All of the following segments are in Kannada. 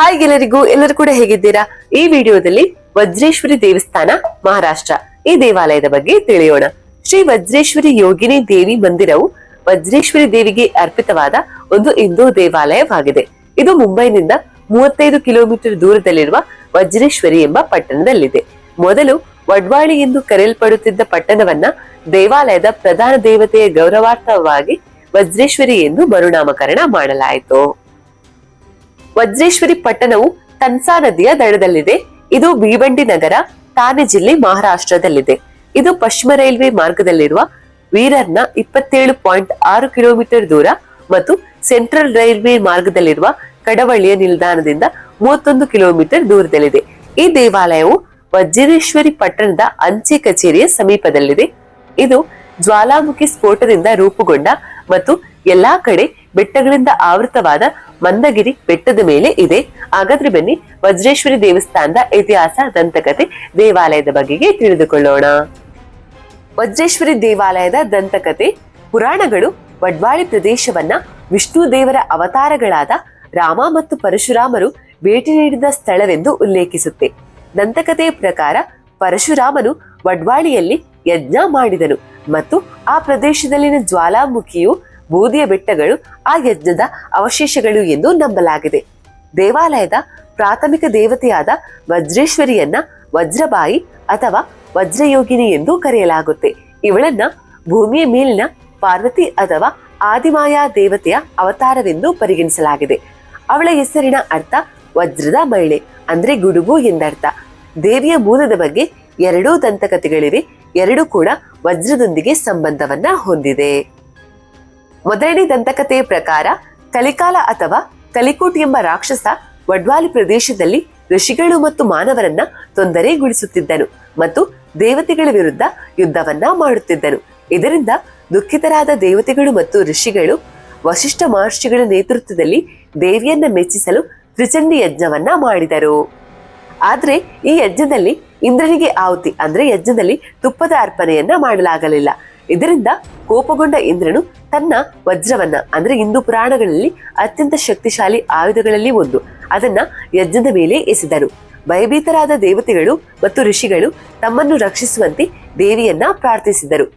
ಹಾಯ್ ಎಲ್ಲರಿಗೂ ಎಲ್ಲರೂ ಕೂಡ ಹೇಗಿದ್ದೀರಾ? ಈ ವಿಡಿಯೋದಲ್ಲಿ ವಜ್ರೇಶ್ವರಿ ದೇವಸ್ಥಾನ, ಮಹಾರಾಷ್ಟ್ರ. ಈ ದೇವಾಲಯದ ಬಗ್ಗೆ ತಿಳಿಯೋಣ. ಶ್ರೀ ವಜ್ರೇಶ್ವರಿ ಯೋಗಿನಿ ದೇವಿ ಮಂದಿರವು ವಜ್ರೇಶ್ವರಿ ದೇವಿಗೆ ಅರ್ಪಿತವಾದ ಒಂದು ಹಿಂದೂ ದೇವಾಲಯವಾಗಿದೆ. ಇದು ಮುಂಬೈನಿಂದ ಮೂವತ್ತೈದು ಕಿಲೋಮೀಟರ್ ದೂರದಲ್ಲಿರುವ ವಜ್ರೇಶ್ವರಿ ಎಂಬ ಪಟ್ಟಣದಲ್ಲಿದೆ. ಮೊದಲು ವಡ್ವಾಳಿ ಎಂದು ಕರೆಯಲ್ಪಡುತ್ತಿದ್ದ ಪಟ್ಟಣವನ್ನ ದೇವಾಲಯದ ಪ್ರಧಾನ ದೇವತೆಯ ಗೌರವಾರ್ಥವಾಗಿ ವಜ್ರೇಶ್ವರಿ ಎಂದು ಮರುನಾಮಕರಣ ಮಾಡಲಾಯಿತು. ವಜ್ರೇಶ್ವರಿ ಪಟ್ಟಣವು ತನ್ಸಾ ನದಿಯ ದಡದಲ್ಲಿದೆ. ಇದು ಭೀವಂಡಿ ನಗರ ಥಾನೆ ಜಿಲ್ಲೆ ಮಹಾರಾಷ್ಟ್ರದಲ್ಲಿದೆ. ಇದು ಪಶ್ಚಿಮ ರೈಲ್ವೆ ಮಾರ್ಗದಲ್ಲಿರುವ ವೀರರ್ನ ಇಪ್ಪತ್ತೇಳು ಪಾಯಿಂಟ್ ಆರು ಕಿಲೋಮೀಟರ್ ದೂರ ಮತ್ತು ಸೆಂಟ್ರಲ್ ರೈಲ್ವೆ ಮಾರ್ಗದಲ್ಲಿರುವ ಕಡವಳ್ಳಿಯ ನಿಲ್ದಾಣದಿಂದ ಮೂವತ್ತೊಂದು ಕಿಲೋಮೀಟರ್ ದೂರದಲ್ಲಿದೆ. ಈ ದೇವಾಲಯವು ವಜ್ರೇಶ್ವರಿ ಪಟ್ಟಣದ ಅಂಚೆ ಕಚೇರಿಯ ಸಮೀಪದಲ್ಲಿದೆ. ಇದು ಜ್ವಾಲಾಮುಖಿ ಸ್ಫೋಟದಿಂದ ರೂಪುಗೊಂಡ ಮತ್ತು ಎಲ್ಲಾ ಕಡೆ ಬೆಟ್ಟಗಳಿಂದ ಆವೃತವಾದ ಮಂದಗಿರಿ ಬೆಟ್ಟದ ಮೇಲೆ ಇದೆ. ಹಾಗಾದ್ರೆ ಬನ್ನಿ, ವಜ್ರೇಶ್ವರಿ ದೇವಸ್ಥಾನದ ಇತಿಹಾಸ ದಂತಕತೆ ದೇವಾಲಯದ ಬಗೆಗೆ ತಿಳಿದುಕೊಳ್ಳೋಣ. ವಜ್ರೇಶ್ವರಿ ದೇವಾಲಯದ ದಂತಕತೆ ಪುರಾಣಗಳು ವಡ್ವಾಳಿ ಪ್ರದೇಶವನ್ನ ವಿಷ್ಣು ದೇವರ ಅವತಾರಗಳಾದ ರಾಮ ಮತ್ತು ಪರಶುರಾಮರು ಭೇಟಿ ನೀಡಿದ ಸ್ಥಳವೆಂದು ಉಲ್ಲೇಖಿಸುತ್ತೆ. ದಂತಕಥೆಯ ಪ್ರಕಾರ ಪರಶುರಾಮನು ವಡ್ವಾಳಿಯಲ್ಲಿ ಯಜ್ಞ ಮಾಡಿದನು. ಮತ್ತು ಆ ಪ್ರದೇಶದಲ್ಲಿನ ಜ್ವಾಲಾಮುಖಿಯು ಬೂದಿಯ ಬೆಟ್ಟಗಳು, ಆ ಯಜ್ಞದ ಅವಶೇಷಗಳು ಎಂದು ನಂಬಲಾಗಿದೆ. ದೇವಾಲಯದ ಪ್ರಾಥಮಿಕ ದೇವತೆಯಾದ ವಜ್ರೇಶ್ವರಿಯನ್ನ ವಜ್ರಬಾಯಿ ಅಥವಾ ವಜ್ರಯೋಗಿನಿ ಎಂದು ಕರೆಯಲಾಗುತ್ತೆ. ಇವಳನ್ನ ಭೂಮಿಯ ಮೇಲಿನ ಪಾರ್ವತಿ ಅಥವಾ ಆದಿಮಾಯಾ ದೇವತೆಯ ಅವತಾರವೆಂದು ಪರಿಗಣಿಸಲಾಗಿದೆ. ಅವಳ ಹೆಸರಿನ ಅರ್ಥ ವಜ್ರದ ಮಹಿಳೆ, ಅಂದ್ರೆ ಗುಡುಗು ಎಂದರ್ಥ. ದೇವಿಯ ಮೂಲದ ಬಗ್ಗೆ ಎರಡೂ ದಂತಕಥೆಗಳಿವೆ. ಎರಡೂ ಕೂಡ ವಜ್ರದೊಂದಿಗೆ ಸಂಬಂಧವನ್ನ ಹೊಂದಿದೆ. ಮೊದಲನೇ ದಂತಕಥೆಯ ಪ್ರಕಾರ ಕಲಿಕಾಲ ಅಥವಾ ಕಲಿಕೋಟ್ ಎಂಬ ರಾಕ್ಷಸ ವಡ್ವಾಲಿ ಪ್ರದೇಶದಲ್ಲಿ ಋಷಿಗಳು ಮತ್ತು ಮಾನವರನ್ನ ತೊಂದರೆಗೊಳಿಸುತ್ತಿದ್ದನು ಮತ್ತು ದೇವತೆಗಳ ವಿರುದ್ಧ ಯುದ್ಧವನ್ನ ಮಾಡುತ್ತಿದ್ದನು. ಇದರಿಂದ ದುಃಖಿತರಾದ ದೇವತೆಗಳು ಮತ್ತು ಋಷಿಗಳು ವಶಿಷ್ಠ ಮಹರ್ಷಿಗಳ ನೇತೃತ್ವದಲ್ಲಿ ದೇವಿಯನ್ನ ಮೆಚ್ಚಿಸಲು ತ್ರಿಚಂಡಿ ಯಜ್ಞವನ್ನ ಮಾಡಿದರು. ಆದರೆ ಈ ಯಜ್ಞದಲ್ಲಿ ಇಂದ್ರನಿಗೆ ಆಹುತಿ ಅಂದ್ರೆ ಯಜ್ಞದಲ್ಲಿ ತುಪ್ಪದ ಅರ್ಪಣೆಯನ್ನ ಮಾಡಲಾಗಲಿಲ್ಲ. ಇದರಿಂದ ಕೋಪಗೊಂಡ ಇಂದ್ರನು ತನ್ನ ವಜ್ರವನ್ನ ಅಂದ್ರೆ ಹಿಂದೂ ಪುರಾಣಗಳಲ್ಲಿ ಅತ್ಯಂತ ಶಕ್ತಿಶಾಲಿ ಆಯುಧಗಳಲ್ಲಿ ಒಂದು. ಅದನ್ನ ಯಜ್ಞದ ಮೇಲೆ ಎಸೆದರು. ಭಯಭೀತರಾದ ದೇವತೆಗಳು ಮತ್ತು ಋಷಿಗಳು ತಮ್ಮನ್ನು ರಕ್ಷಿಸುವಂತೆ ದೇವಿಯನ್ನ ಪ್ರಾರ್ಥಿಸಿದರು.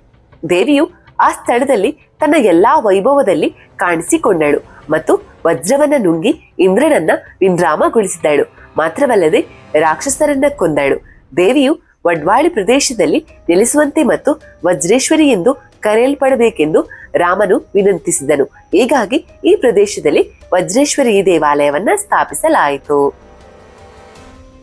ದೇವಿಯು ಆ ಸ್ಥಳದಲ್ಲಿ ತನ್ನ ಎಲ್ಲಾ ವೈಭವದಲ್ಲಿ ಕಾಣಿಸಿಕೊಂಡಳು ಮತ್ತು ವಜ್ರವನ್ನ ನುಂಗಿ ಇಂದ್ರನನ್ನ ವಿಂದ್ರಾಮಗೊಳಿಸಿದಳು ಮಾತ್ರವಲ್ಲದೆ ರಾಕ್ಷಸರನ್ನ ಕೊಂದಳು. ದೇವಿಯು ವಡ್ವಾಳಿ ಪ್ರದೇಶದಲ್ಲಿ ನೆಲೆಸುವಂತೆ ಮತ್ತು ವಜ್ರೇಶ್ವರಿ ಎಂದು ಕರೆಯಲ್ಪಡಬೇಕೆಂದು ರಾಮನು ವಿನಂತಿಸಿದನು. ಹೀಗಾಗಿ ಈ ಪ್ರದೇಶದಲ್ಲಿ ವಜ್ರೇಶ್ವರಿ ದೇವಾಲಯವನ್ನ ಸ್ಥಾಪಿಸಲಾಯಿತು.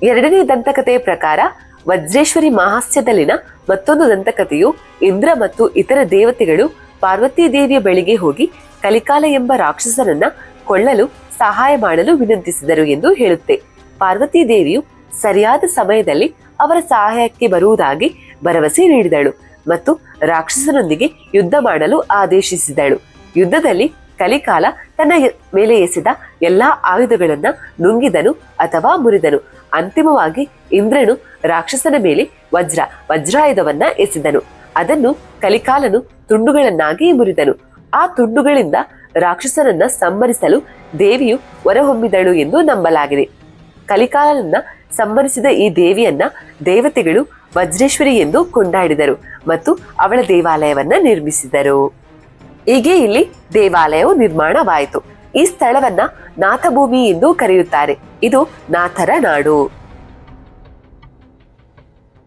ಎರಡನೇ ದಂತಕಥೆಯ ಪ್ರಕಾರ ವಜ್ರೇಶ್ವರಿ ಮಹಾಸ್ಯದಲ್ಲಿನ ಮತ್ತೊಂದು ದಂತಕಥೆಯು ಇಂದ್ರ ಮತ್ತು ಇತರ ದೇವತೆಗಳು ಪಾರ್ವತಿ ದೇವಿಯ ಬಳಿಗೆ ಹೋಗಿ ಕಲಿಕಾಲ ಎಂಬ ರಾಕ್ಷಸರನ್ನ ಕೊಳ್ಳಲು ಸಹಾಯ ಮಾಡಲು ವಿನಂತಿಸಿದರು ಎಂದು ಹೇಳುತ್ತೆ. ಪಾರ್ವತಿ ದೇವಿಯು ಸರಿಯಾದ ಸಮಯದಲ್ಲಿ ಅವರ ಸಹಾಯಕ್ಕೆ ಬರುವುದಾಗಿ ಭರವಸೆ ನೀಡಿದಳು ಮತ್ತು ರಾಕ್ಷಸನೊಂದಿಗೆ ಯುದ್ಧ ಮಾಡಲು ಆದೇಶಿಸಿದಳು. ಯುದ್ಧದಲ್ಲಿ ಕಲಿಕಾಲ ತನ್ನ ಮೇಲೆ ಎಸೆದ ಎಲ್ಲಾ ಆಯುಧಗಳನ್ನ ನುಂಗಿದನು ಅಥವಾ ಮುರಿದನು. ಅಂತಿಮವಾಗಿ ಇಂದ್ರನು ರಾಕ್ಷಸನ ಮೇಲೆ ವಜ್ರ, ವಜ್ರಾಯುಧವನ್ನ ಎಸೆದನು. ಅದನ್ನು ಕಲಿಕಾಲನು ತುಂಡುಗಳನ್ನಾಗಿ ಮುರಿದನು. ಆ ತುಂಡುಗಳಿಂದ ರಾಕ್ಷಸನನ್ನ ಸಂಭರಿಸಲು ದೇವಿಯು ಹೊರಹೊಮ್ಮಿದಳು ಎಂದು ನಂಬಲಾಗಿದೆ. ಕಲಿಕಾಲನನ್ನ ಸಂಹರಿಸಿದ ಈ ದೇವಿಯನ್ನ ದೇವತೆಗಳು ವಜ್ರೇಶ್ವರಿ ಎಂದು ಕೊಂಡಾಡಿದರು ಮತ್ತು ಅವಳ ದೇವಾಲಯವನ್ನ ನಿರ್ಮಿಸಿದರು. ಹೀಗೆ ಇಲ್ಲಿ ದೇವಾಲಯವು ನಿರ್ಮಾಣವಾಯಿತು. ಈ ಸ್ಥಳವನ್ನ ನಾಥಭೂಮಿ ಎಂದು ಕರೆಯುತ್ತಾರೆ. ಇದು ನಾಥರ ನಾಡು.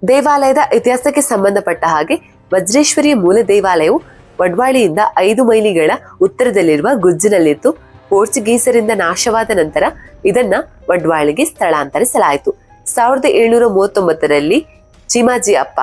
ದೇವಾಲಯದ ಇತಿಹಾಸಕ್ಕೆ ಸಂಬಂಧಪಟ್ಟ ಹಾಗೆ ವಜ್ರೇಶ್ವರಿಯ ಮೂಲ ದೇವಾಲಯವು ವಡ್ವಾಳಿಯಿಂದ ಐದು ಮೈಲಿಗಳ ಉತ್ತರದಲ್ಲಿರುವ ಗುಜ್ಜಿನಲ್ಲಿತ್ತು. ಪೋರ್ಚುಗೀಸರಿಂದ ನಾಶವಾದ ನಂತರ ಇದನ್ನ ವಡ್ವಾಳಿಗೆ ಸ್ಥಳಾಂತರಿಸಲಾಯಿತು. ಸಾವಿರದ ಏಳ್ನೂರ ಮೂವತ್ತೊಂಬತ್ತರಲ್ಲಿ ಚಿಮಾಜಿ ಅಪ್ಪ,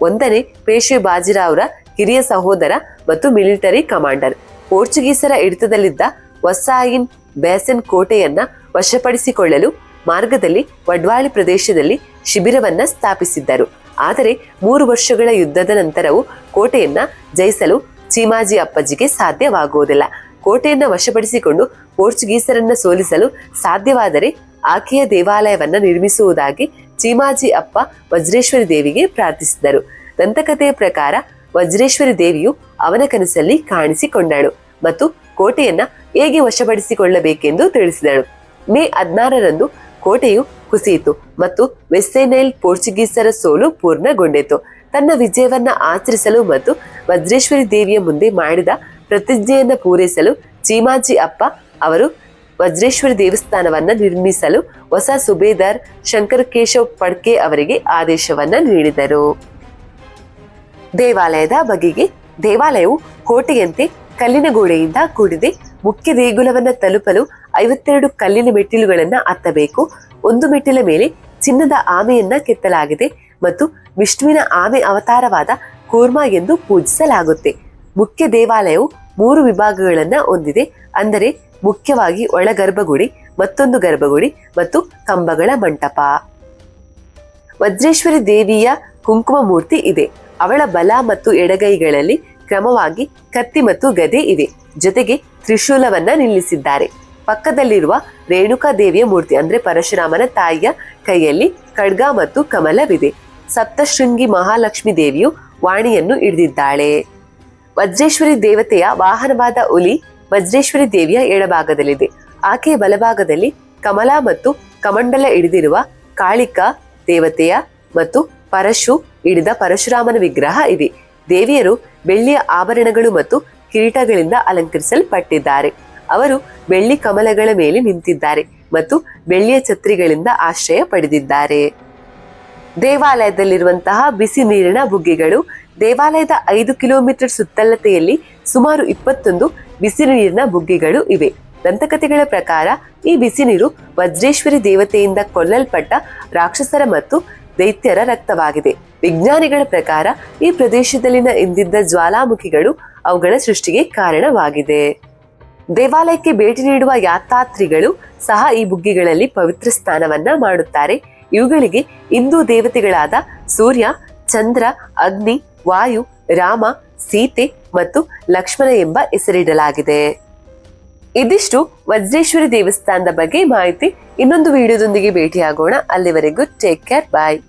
ಒಂದನೇ ಪೇಶ್ವೆ ಬಾಜಿರಾವ್ರ ಹಿರಿಯ ಸಹೋದರ ಮತ್ತು ಮಿಲಿಟರಿ ಕಮಾಂಡರ್. ಪೋರ್ಚುಗೀಸರ ಹಿಡಿತದಲ್ಲಿದ್ದ ವಸಾಯಿನ್ ಬೇಸನ್ ಕೋಟೆಯನ್ನ ವಶಪಡಿಸಿಕೊಳ್ಳಲು ಮಾರ್ಗದಲ್ಲಿ ವಡ್ವಾಳಿ ಪ್ರದೇಶದಲ್ಲಿ ಶಿಬಿರವನ್ನ ಸ್ಥಾಪಿಸಿದ್ದರು. ಆದರೆ ಮೂರು ವರ್ಷಗಳ ಯುದ್ಧದ ನಂತರವೂ ಕೋಟೆಯನ್ನ ಜಯಿಸಲು ಚೀಮಾಜಿ ಅಪ್ಪಜಿಗೆ ಸಾಧ್ಯವಾಗುವುದಿಲ್ಲ. ಕೋಟೆಯನ್ನ ವಶಪಡಿಸಿಕೊಂಡು ಪೋರ್ಚುಗೀಸರನ್ನ ಸೋಲಿಸಲು ಸಾಧ್ಯವಾದರೆ ಆಕೆಯ ದೇವಾಲಯವನ್ನ ನಿರ್ಮಿಸುವುದಾಗಿ ಚೀಮಾಜಿ ಅಪ್ಪ ವಜ್ರೇಶ್ವರಿ ದೇವಿಗೆ ಪ್ರಾರ್ಥಿಸಿದರು. ದಂತಕಥೆಯ ಪ್ರಕಾರ ವಜ್ರೇಶ್ವರಿ ದೇವಿಯು ಅವನ ಕನಸಲ್ಲಿ ಕಾಣಿಸಿಕೊಂಡಳು ಮತ್ತು ಕೋಟೆಯನ್ನ ಹೇಗೆ ವಶಪಡಿಸಿಕೊಳ್ಳಬೇಕೆಂದು ತಿಳಿಸಿದಳು. ಮೇ ಹದಿನಾರರಂದು ಕೋಟೆಯು ಕುಸಿಯಿತು ಮತ್ತು ವೆಸ್ಸೆನೈಲ್ ಪೋರ್ಚುಗೀಸರ ಸೋಲು ಪೂರ್ಣಗೊಂಡಿತು. ತನ್ನ ವಿಜಯವನ್ನ ಆಚರಿಸಲು ಮತ್ತು ವಜ್ರೇಶ್ವರಿ ದೇವಿಯ ಮುಂದೆ ಮಾಡಿದ ಪ್ರತಿಜ್ಞೆಯನ್ನ ಪೂರೈಸಲು ಚೀಮಾಜಿ ಅಪ್ಪ ಅವರು ವಜ್ರೇಶ್ವರಿ ದೇವಸ್ಥಾನವನ್ನ ನಿರ್ಮಿಸಲು ಹೊಸ ಸುಬೇದಾರ್ ಶಂಕರ ಕೇಶವ್ ಪಡ್ಕೆ ಅವರಿಗೆ ಆದೇಶವನ್ನ ನೀಡಿದರು. ದೇವಾಲಯದ ಬಗೆಗೆ ದೇವಾಲಯವು ಕೋಟೆಯಂತೆ ಕಲ್ಲಿನ ಗೋಡೆಯಿಂದ ಕೂಡಿದೆ. ಮುಖ್ಯ ದೇಗುಲವನ್ನ ತಲುಪಲು ಐವತ್ತೆರಡು ಕಲ್ಲಿನ ಮೆಟ್ಟಿಲುಗಳನ್ನ ಹತ್ತಬೇಕು ಒಂದು ಮೆಟ್ಟಿಲ ಮೇಲೆ ಚಿನ್ನದ ಆಮೆಯನ್ನ ಕೆತ್ತಲಾಗಿದೆ ಮತ್ತು ವಿಷ್ಣುವಿನ ಆಮೆ ಅವತಾರವಾದ ಕೂರ್ಮ ಎಂದು ಪೂಜಿಸಲಾಗುತ್ತೆ. ಮುಖ್ಯ ದೇವಾಲಯವು ಮೂರು ವಿಭಾಗಗಳನ್ನ ಹೊಂದಿದೆ. ಅಂದರೆ ಮುಖ್ಯವಾಗಿ ಒಳ ಗರ್ಭಗುಡಿ ಮತ್ತೊಂದು ಗರ್ಭಗುಡಿ ಮತ್ತು ಕಂಬಗಳ ಮಂಟಪ. ವಜ್ರೇಶ್ವರಿ ದೇವಿಯ ಕುಂಕುಮ ಮೂರ್ತಿ ಇದೆ. ಅವಳ ಬಲ ಮತ್ತು ಎಡಗೈಗಳಲ್ಲಿ ಕ್ರಮವಾಗಿ ಕತ್ತಿ ಮತ್ತು ಗದೆ ಇವೆ ಜೊತೆಗೆ ತ್ರಿಶೂಲವನ್ನ ನಿಲ್ಲಿಸಿದ್ದಾರೆ. ಪಕ್ಕದಲ್ಲಿರುವ ರೇಣುಕಾ ದೇವಿಯ ಮೂರ್ತಿ ಅಂದ್ರೆ ಪರಶುರಾಮನ ತಾಯಿಯ ಕೈಯಲ್ಲಿ ಖಡ್ಗ ಮತ್ತು ಕಮಲವಿದೆ. ಸಪ್ತಶೃಂಗಿ ಮಹಾಲಕ್ಷ್ಮಿ ದೇವಿಯು ವಾಣಿಯನ್ನು ಹಿಡಿದಿದ್ದಾಳೆ. ವಜ್ರೇಶ್ವರಿ ದೇವತೆಯ ವಾಹನವಾದ ಹುಲಿ ವಜ್ರೇಶ್ವರಿ ದೇವಿಯ ಎಡಭಾಗದಲ್ಲಿದೆ. ಆಕೆಯ ಬಲಭಾಗದಲ್ಲಿ ಕಮಲ ಮತ್ತು ಕಮಂಡಲ ಹಿಡಿದಿರುವ ಕಾಳಿಕಾ ದೇವತೆಯ ಮತ್ತು ಪರಶು ಹಿಡಿದ ಪರಶುರಾಮನ ವಿಗ್ರಹ ಇದೆ. ದೇವಿಯರು ಬೆಳ್ಳಿಯ ಆಭರಣಗಳು ಮತ್ತು ಕಿರೀಟಗಳಿಂದ ಅಲಂಕರಿಸಲ್ಪಟ್ಟಿದ್ದಾರೆ. ಅವರು ಬೆಳ್ಳಿ ಕಮಲಗಳ ಮೇಲೆ ನಿಂತಿದ್ದಾರೆ ಮತ್ತು ಬೆಳ್ಳಿಯ ಛತ್ರಿಗಳಿಂದ ಆಶ್ರಯ ಪಡೆದಿದ್ದಾರೆ. ದೇವಾಲಯದಲ್ಲಿರುವಂತಹ ಬಿಸಿ ನೀರಿನ ಬುಗ್ಗೆಗಳು ದೇವಾಲಯದ ಐದು ಕಿಲೋಮೀಟರ್ ಸುತ್ತಲತೆಯಲ್ಲಿ ಸುಮಾರು ಇಪ್ಪತ್ತೊಂದು ಬಿಸಿ ನೀರಿನ ಬುಗ್ಗೆಗಳು ಇವೆ. ದಂತಕಥೆಗಳ ಪ್ರಕಾರ ಈ ಬಿಸಿ ನೀರು ವಜ್ರೇಶ್ವರಿ ದೇವತೆಯಿಂದ ಕೊಲ್ಲಲ್ಪಟ್ಟ ರಾಕ್ಷಸರ ಮತ್ತು ದೈತ್ಯರ ರಕ್ತವಾಗಿದೆ. ವಿಜ್ಞಾನಿಗಳ ಪ್ರಕಾರ ಈ ಪ್ರದೇಶದಲ್ಲಿನ ಇಂದಿದ್ದ ಜ್ವಾಲಾಮುಖಿಗಳು ಅವುಗಳ ಸೃಷ್ಟಿಗೆ ಕಾರಣವಾಗಿದೆ. ದೇವಾಲಯಕ್ಕೆ ಭೇಟಿ ನೀಡುವ ಯಾತ್ರಾತ್ರಿಗಳು ಸಹ ಈ ಬುಗ್ಗಿಗಳಲ್ಲಿ ಪವಿತ್ರ ಸ್ಥಾನವನ್ನ ಮಾಡುತ್ತಾರೆ. ಇವುಗಳಿಗೆ ಹಿಂದೂ ದೇವತೆಗಳಾದ ಸೂರ್ಯ, ಚಂದ್ರ, ಅಗ್ನಿ ವಾಯು, ರಾಮ, ಸೀತೆ ಮತ್ತು ಲಕ್ಷ್ಮಣ ಎಂಬ ಹೆಸರಿಡಲಾಗಿದೆ. ಇದಿಷ್ಟು ವಜ್ರೇಶ್ವರಿ ದೇವಸ್ಥಾನದ ಬಗ್ಗೆ ಮಾಹಿತಿ. ಇನ್ನೊಂದು ವಿಡಿಯೋದೊಂದಿಗೆ ಭೇಟಿಯಾಗೋಣ. ಅಲ್ಲಿವರೆಗೂ ಟೇಕ್ ಕೇರ್ ಬಾಯ್